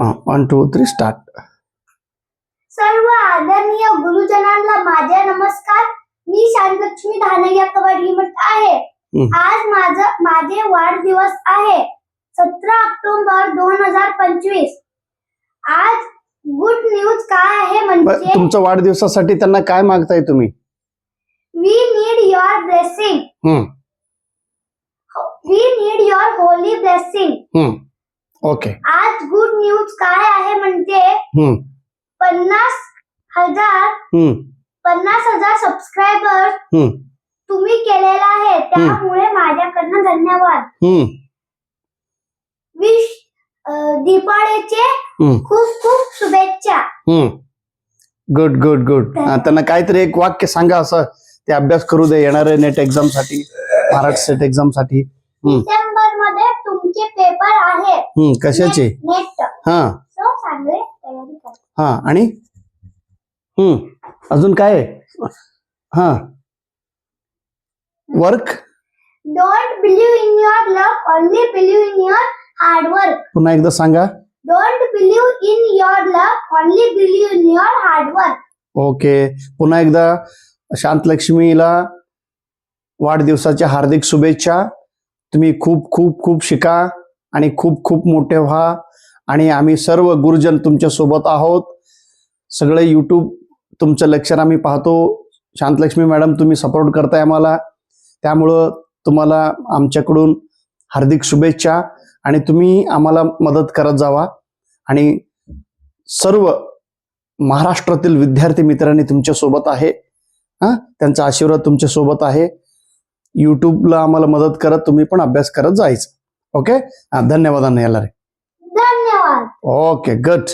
One two three start सर्व आदरणीय गुरुजनांना माझे नमस्कार. मी शांतलक्ष्मी धानग्या कवाडी म्हणत आहे. आज माझं माझे वाढदिवस आहे. सतरा ऑक्टोबर दोन हजार पंचवीस. आज गुड न्यूज काय आहे म्हणजे तुमच्या वाढदिवसासाठी त्यांना काय मागताय तुम्ही? We need your blessing we need your holy blessing okay आज गुड न्यूज काय आहे म्हणजे पन्नास हजार पन्नास हजार सबस्क्रायबर तुम्ही केलेला आहे. त्यामुळे माझ्याकडनं धन्यवाद. विश हम्म. खूप खूप शुभेच्छा. गुड गुड गुड त्यांना काहीतरी एक वाक्य सांगा असं. ते अभ्यास करू दे येणाऱ्या नेट एक्झामसाठी महाराष्ट्र सेट एक्झामसाठी. डिसेंबरमध्ये तुमचे पेपर आहे हम्म कशाचे? हा. हा आणि? हम्म अजून काय? हा. Work don't believe in your luck only believe in your hard work पुन्हा एकदा सांगा. Don't believe in your luck only believe in your hard work okay पुन्हा एकदा शांतलक्ष्मीला वाढदिवसाच्या हार्दिक शुभेच्छा. तुम्ही खूप खूप खूप शिका आणि खूप खूप मोठे व्हा. आणि आम्ही सर्व गुरुजन तुमच्यासोबत आहोत. सगळे यूट्यूब तुमचं लेक्चर आम्ही पाहतो. शांतलक्ष्मी मॅडम तुम्ही सपोर्ट करताय आम्हाला. त्यामुळं तुम्हाला आमच्याकडून हार्दिक शुभेच्छा आणि तुम्ही आम्हाला मदत करत जावा. आणि सर्व महाराष्ट्रातील विद्यार्थी मित्रांनी तुमच्यासोबत आहे. हां त्यांचा आशीर्वाद तुमच्यासोबत आहे. युट्यूबला आम्हाला मदत करत तुम्ही पण अभ्यास करत जायचं. ओके धन्यवाद याला रे धन्यवाद. Okay good